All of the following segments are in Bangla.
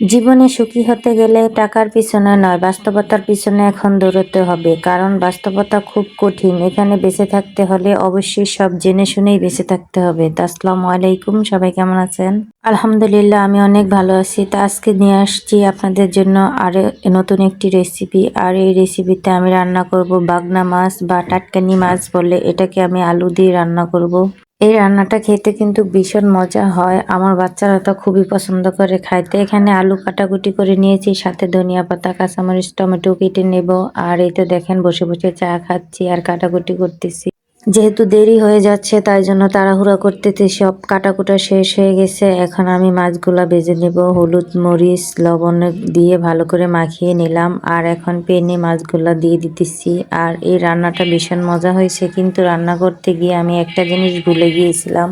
জীবনে সুখী হতে গেলে টাকার পিছনে নয়, বাস্তবতার পিছনে এখন দৌড়তে হবে। কারণ বাস্তবতা খুব কঠিন। এখানে বেঁচে থাকতে হলে অবশ্যই সব জেনে শুনেই বেঁচে থাকতে হবে। তা আসসালামু আলাইকুম, সবাই কেমন আছেন? আলহামদুলিল্লাহ, আমি অনেক ভালো আছি। তা আজকে নিয়ে আসছি আপনাদের জন্য আরও নতুন একটি রেসিপি আর এই রেসিপিতে আমি রান্না করব বাগনা মাছ বা টাটকানি মাছ বলে। এটাকে আমি আলু দিয়ে রান্না করব। এই রান্নাটা খেতে কিন্তু ভীষণ মজা হয়। আমার বাচ্চারা তো খুবই পছন্দ করে খাইতে। এখানে আলু কাটাকুটি করে নিয়েছি, সাথে ধনিয়া পাতা, কাঁচামরিচ, টমেটো কেটে নেব। আর এই তো দেখেন, বসে বসে চা খাচ্ছি আর কাটাকুটি করতেছি। যেহেতু দেরি হয়ে যাচ্ছে, তাই জন্য তাড়াহুড়া করতেতে সব কাটাকুটা শেষ হয়ে গেছে। এখন আমি মাছগুলা বেজে নেব। হলুদ, মরিচ, লবণ দিয়ে ভালো করে মাখিয়ে নিলাম। আর এখন পেনে মাছগুলা দিয়ে দিতেছি। আর এই রান্নাটা ভীষণ মজা হয়েছে। কিন্তু রান্না করতে গিয়ে আমি একটা জিনিস ভুলে গিয়েছিলাম।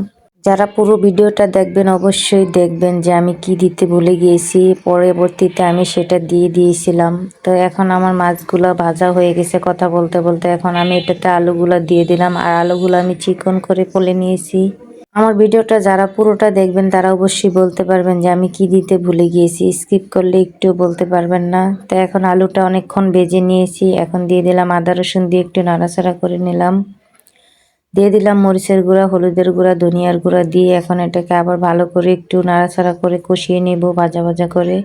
যারা পুরো ভিডিওটা দেখবেন অবশ্যই দেখবেন যে আমি কি দিতে ভুলে গিয়েছি। পরবর্তীতে আমি সেটা দিয়ে দিয়েছিলাম। তো এখন আমার মাছগুলো ভাজা হয়ে গেছে কথা বলতে বলতে। এখন আমি এটাতে আলুগুলো দিয়ে দিলাম আর আলুগুলো আমি চিকন করে পলে নিয়েছি। আমার ভিডিওটা যারা পুরোটা দেখবেন তারা অবশ্যই বলতে পারবেন যে আমি কি দিতে ভুলে গিয়েছি। স্কিপ করলে একটু বলতে পারবেন না। তো এখন আলুটা অনেকক্ষণ ভেজে নিয়েছি। এখন দিয়ে দিলাম আদা রসুন দিয়ে একটু নাড়াচাড়া করে নিলাম। দিয়ে দিলাম মরিচের গুঁড়া, হলুদের গুঁড়া, ধনিয়ার গুঁড়া দিয়ে এখন এটাকে আবার ভালো করে একটু নাড়াচাড়া করে কষিয়ে নেব ভাজা ভাজা করে।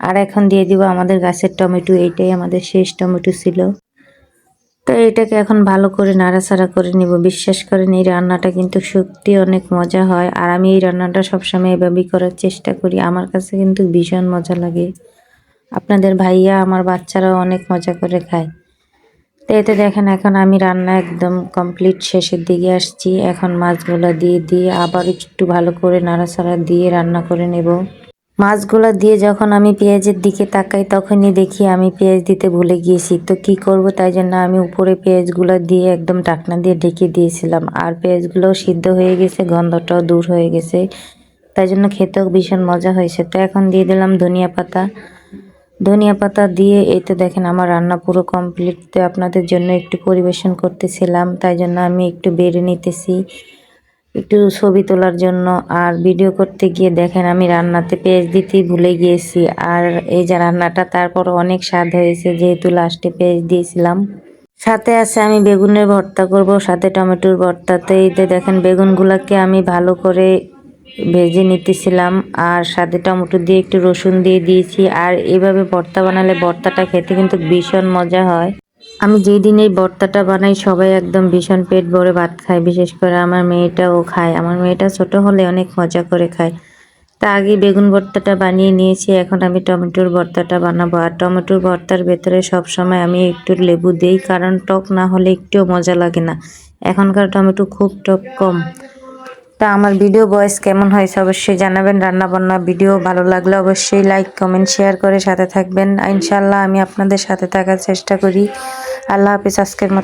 আর এখন দিয়ে দিব আমাদের গাছের টমেটো, এইটাই আমাদের শেষ টমেটো ছিল। তো এটাকে এখন ভালো করে নাড়াচাড়া করে নিব, বিশ্বাস করেন এই রান্নাটা কিন্তু সত্যি অনেক মজা হয়। আর আমি এই রান্নাটা সবসময় এভাবেই করার চেষ্টা করি, আমার কাছে কিন্তু ভীষণ মজা লাগে। আপনাদের ভাইয়া, আমার বাচ্চারাও অনেক মজা করে খায়। তো এতে দেখেন, এখন আমি রান্না একদম কমপ্লিট শেষের দিকে আসছি। এখন মাছগুলো দিয়ে দিয়ে আবার একটু ভালো করে নাড়াচাড়া দিয়ে রান্না করে নেব। মাছগুলো দিয়ে যখন আমি পেঁয়াজের দিকে তাকাই, তখনই দেখি আমি পেঁয়াজ দিতে ভুলে গিয়েছি। তো কি করব তাই জন্য আমি উপরে পেঁয়াজগুলো দিয়ে একদম ঢাকনা দিয়ে ঢেকে দিয়েছিলাম। আর পেঁয়াজগুলো সিদ্ধ হয়ে গেছে, গন্ধটাও দূর হয়ে গেছে। তাই জন্য খেতেও ভীষণ মজা হয়েছে। তো এখন দিয়ে দিলাম ধনিয়া পাতা। ধনিয়া পাতা দিয়ে এই তো দেখেন আমার রান্না পুরো কমপ্লিট তো আপনাদের জন্য একটু পরিবেশন করতেছিলাম, তাই জন্য আমি একটু বেড়ে নিতেছি। একটু ছবি তোলার জন্য আর ভিডিও করতে গিয়ে দেখেন আমি রান্নাতে পেঁয়াজ দিতেই ভুলে গিয়েছি। আর এই যে রান্নাটা তারপর অনেক স্বাদ হয়েছে, যেহেতু লাস্টে পেঁয়াজ দিয়েছিলাম। সাথে আছে আমি বেগুনের ভর্তা করব, সাথে টমেটোর ভর্তাতে যে দেখেন বেগুনগুলোকে আমি ভালো করে ভেজে নিতেছিলাম আর সাথে টমেটো দিয়ে একটু রসুন দিয়ে দিয়েছি। আর এভাবে ভর্তা বানালে ভর্তাটা খেতে কিন্তু ভীষণ মজা হয়। আমি যেই দিন এই ভর্তাটা বানাই, সবাই একদম ভীষণ পেট ভরে ভাত খায়। বিশেষ করে আমার মেয়েটাও খায়। আমার মেয়েটা ছোট হলে অনেক মজা করে খায়। তা আগে বেগুন ভর্তাটা বানিয়ে নিয়েছি, এখন আমি টমেটোর ভর্তাটা বানাবো। আর টমেটোর ভর্তার ভেতরে সবসময় আমি একটু লেবু দিই, কারণ টক না হলে একটুও মজা লাগে না। এখনকার টমেটো খুব টক কম। তা আমার ভিডিও ভয়েস কেমন হয়েছে অবশ্যই জানাবেন। রান্না বান্না ভিডিও ভালো লাগলে অবশ্যই লাইক, কমেন্ট, শেয়ার করে সাথে থাকবেন। ইনশাল্লাহ আমি আপনাদের সাথে থাকার চেষ্টা করি। আল্লাহ হাফিজ, আজকের মতো।